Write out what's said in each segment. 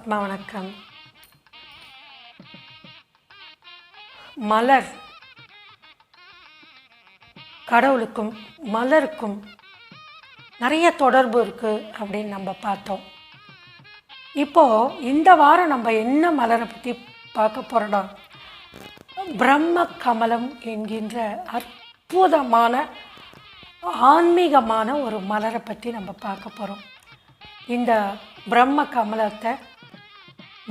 ஆத்மா வணக்கம். மலர். கடவுளுக்கும் மலருக்கும் நிறைய தொடர்பு இருக்குது அப்படின்னு நம்ம பார்த்தோம். இப்போது இந்த வாரம் நம்ம என்ன மலரை பற்றி பார்க்க போகிறோம் பிரம்ம கமலம் என்கின்ற அற்புதமான ஆன்மீகமான ஒரு மலரை பற்றி நம்ம பார்க்க போகிறோம் இந்த பிரம்ம கமலத்தை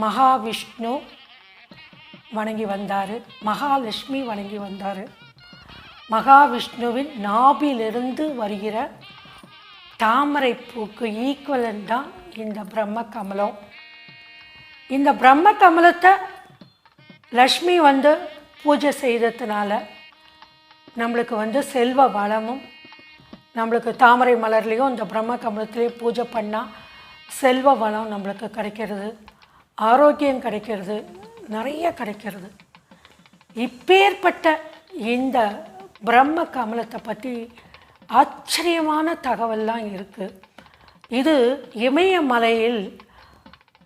மகாவிஷ்ணு வணங்கி வந்தார். மகாலட்சுமி வணங்கி வந்தார். மகாவிஷ்ணுவின் நாபிலிருந்து வருகிற தாமரை பூக்கு ஈக்குவலன் தான் இந்த பிரம்ம கமலம் இந்த பிரம்ம கமலத்தை லக்ஷ்மி வந்து பூஜை செய்ததுனால நம்மளுக்கு வந்து செல்வ வளமும் நம்மளுக்கு தாமரை மலர்லேயும் இந்த பிரம்ம கமலத்திலையும் பூஜை பண்ணால் செல்வ வளம் நம்மளுக்கு கிடைக்கிறது. ஆரோக்கியம் கிடைக்கிறது நிறைய கிடைக்கிறது. இப்பேற்பட்ட இந்த பிரம்ம கமலத்தை பற்றி ஆச்சரியமான தகவல்லாம் இருக்குது இது இமயமலையில்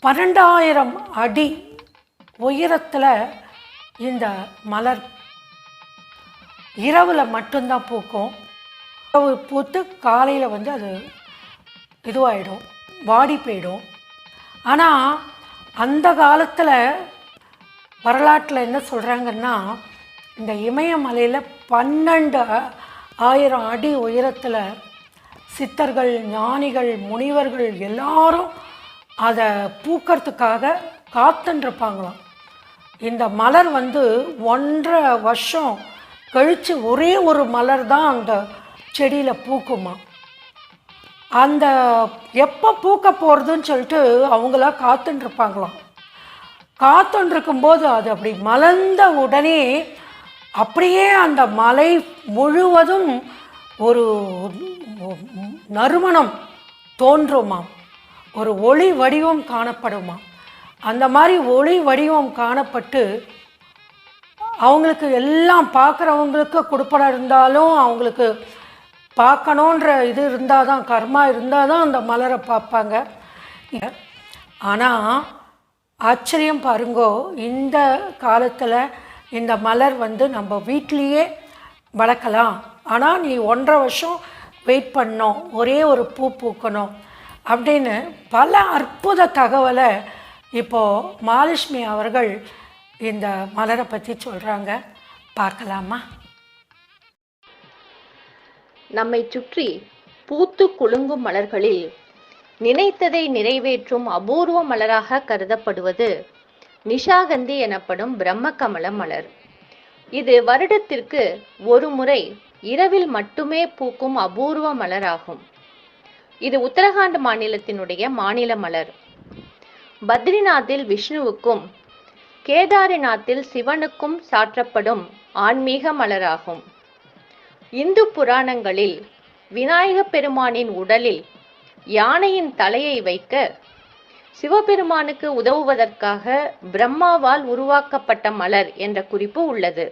பன்னெண்டாயிரம் அடி உயரத்தில் இந்த மலர். இரவில் மட்டும்தான் பூக்கும். இரவு பூத்து காலையில் வந்து அது இதுவாகிடும் வாடி போயிடும். ஆனால் அந்த காலத்தில் வரலாற்றில் என்ன சொல்கிறாங்கன்னா இந்த இமயமலையில் பன்னெண்டு ஆயிரம் அடி உயரத்தில் சித்தர்கள் ஞானிகள் முனிவர்கள் எல்லாரும் அதை பூக்கிறதுக்காக காத்துருப்பாங்களாம் இந்த மலர் வந்து ஒன்றரை வருஷம் கழித்து ஒரே ஒரு மலர் தான் அந்த செடியில் பூக்குமா அந்த எப்போ பூக்க போகிறதுன்னு சொல்லிட்டு அவங்களா காத்துன்னு இருப்பாங்களாம் காத்துன்னு இருக்கும்போது அது அப்படி மலர்ந்த உடனே அப்படியே அந்த மலை முழுவதும் ஒரு நறுமணம் தோன்றுமாம். ஒரு ஒளி வடிவம் காணப்படுமா அந்த மாதிரி ஒளி வடிவம் காணப்பட்டு அவங்களுக்கு எல்லாம் பார்க்குறவங்களுக்கு கொடுப்பன இருந்தாலும் அவங்களுக்கு பார்க்கணுன்ற இது இருந்தால் தான் கர்மா இருந்தால் தான் அந்த மலரை பார்ப்பாங்க. ஆனால் ஆச்சரியம் பாருங்கோ இந்த காலத்தில் இந்த மலர் வந்து நம்ம வீட்லேயே வளர்க்கலாம். ஆனால் நீ ஒன்றரை வருஷம் வெயிட் பண்ணோம் ஒரே ஒரு பூ பூக்கணும் அப்படின்னு பல அற்புத தகவலை இப்போது மாலட்சுமி அவர்கள் இந்த மலரை பற்றி சொல்கிறாங்க பார்க்கலாமா? நம்மை சுற்றி பூத்து குலுங்கும் மலர்களில் நினைத்ததை நிறைவேற்றும் அபூர்வ மலராக கருதப்படுவது நிஷாகந்தி எனப்படும் பிரம்மகமல மலர். இது வருடத்திற்கு ஒரு முறை இரவில் மட்டுமே பூக்கும் அபூர்வ மலராகும். இது உத்தரகாண்ட் மாநிலத்தினுடைய மாநில மலர். பத்ரிநாத்தில் விஷ்ணுவுக்கும் கேதாரிநாத்தில் சிவனுக்கும் சாற்றப்படும் ஆன்மீக மலராகும். இந்து புராணங்களில் விநாயக பெருமானின் உடலில் யானையின் தலையை வைக்க சிவபெருமானுக்கு உதவுவதற்காக பிரம்மாவால் உருவாக்கப்பட்ட மலர் என்ற குறிப்பு உள்ளது.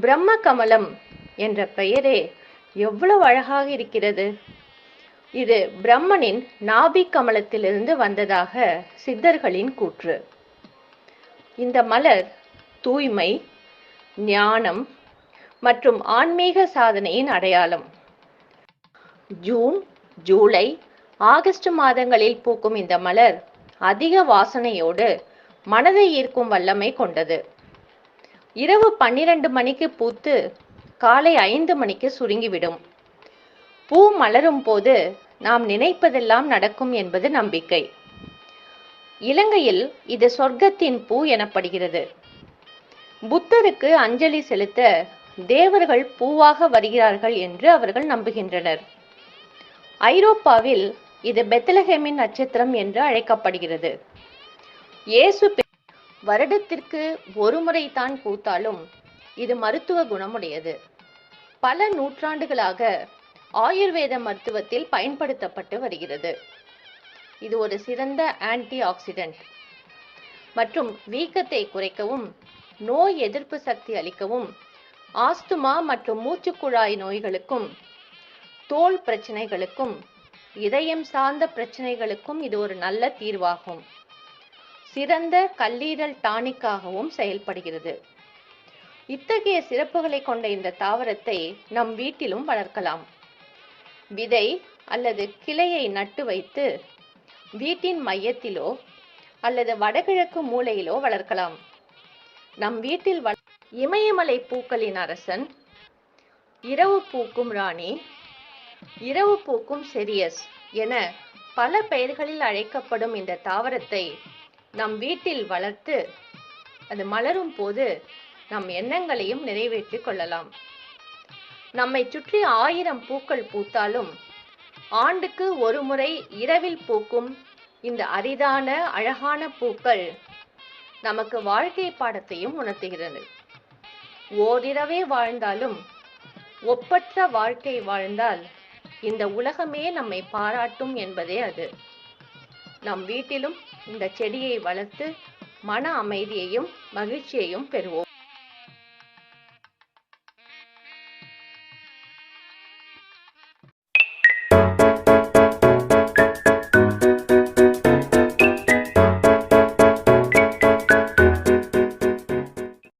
பிரம்ம கமலம் என்ற பெயரே எவ்வளவு அழகாக இருக்கிறது. இது பிரம்மனின் நாபி கமலத்திலிருந்து வந்ததாக சித்தர்களின் கூற்று. இந்த மலர் தூய்மை ஞானம் மற்றும் ஆன்மீக சாதனையின் அடையாளம். ஜூன் ஜூலை ஆகஸ்ட் மாதங்களில் பூக்கும் இந்த மலர் அதிக வாசனையோடு மனதை ஈர்க்கும் வல்லமை கொண்டது. இரவு பன்னிரண்டு மணிக்கு பூத்து காலை ஐந்து மணிக்கு சுருங்கிவிடும். பூ மலரும் போது நாம் நினைப்பதெல்லாம் நடக்கும் என்பது நம்பிக்கை. இலங்கையில் இது சொர்க்கத்தின் பூ எனப்படுகிறது. புத்தருக்கு அஞ்சலி செலுத்த தேவர்கள் பூவாக வருகிறார்கள் என்று அவர்கள் நம்புகின்றனர். ஐரோப்பாவில் இது பெத்தலஹேமின் நட்சத்திரம் என்று அழைக்கப்படுகிறது. இயேசு வருடத்திற்கு ஒரு முறை தான் பூத்தாலும் இது மருத்துவ குணமுடையது. பல நூற்றாண்டுகளாக ஆயுர்வேத மருத்துவத்தில் பயன்படுத்தப்பட்டு வருகிறது. இது ஒரு சிறந்த ஆன்டி ஆக்சிடென்ட் மற்றும் வீக்கத்தை குறைக்கவும் நோய் எதிர்ப்பு சக்தி அளிக்கவும் ஆஸ்துமா மற்றும் மூச்சுக்குழாய் நோய்களுக்கும் தோல் பிரச்சனைகளுக்கும் இதயம் சார்ந்த பிரச்சனைகளுக்கும் இது ஒரு நல்ல தீர்வாகும். சிறந்த கல்லீரல் டானிக்காகவும் செயல்படுகிறது. இத்தகைய சிறப்புகளை கொண்ட இந்த தாவரத்தை நம் வீட்டிலும் வளர்க்கலாம். விதை அல்லது கிளையை நட்டு வைத்து வீட்டின் மையத்திலோ அல்லது வடகிழக்கு மூலையிலோ வளர்க்கலாம். நம் வீட்டில் வள இமயமலை பூக்களின் அரசன் இரவு பூக்கும் ராணி இரவு பூக்கும் செரியஸ் என பல பெயர்களில் அழைக்கப்படும் இந்த தாவரத்தை நம் வீட்டில் வளர்த்து அது மலரும் போது நம் எண்ணங்களையும் நிறைவேற்றிக் கொள்ளலாம். நம்மை சுற்றி ஆயிரம் பூக்கள் பூத்தாலும் ஆண்டுக்கு ஒரு முறை இரவில் பூக்கும் இந்த அரிதான அழகான பூக்கள் நமக்கு வாழ்க்கை பாடத்தையும் உணர்த்துகிறது. ஓரிரவே வாழ்ந்தாலும் ஒப்பற்ற வாழ்க்கை வாழ்ந்தால் இந்த உலகமே நம்மை பாராட்டும் என்பதே அது. நம் வீட்டிலும் இந்த செடியை வளர்த்து மன அமைதியையும் மகிழ்ச்சியையும் பெறுவோம்.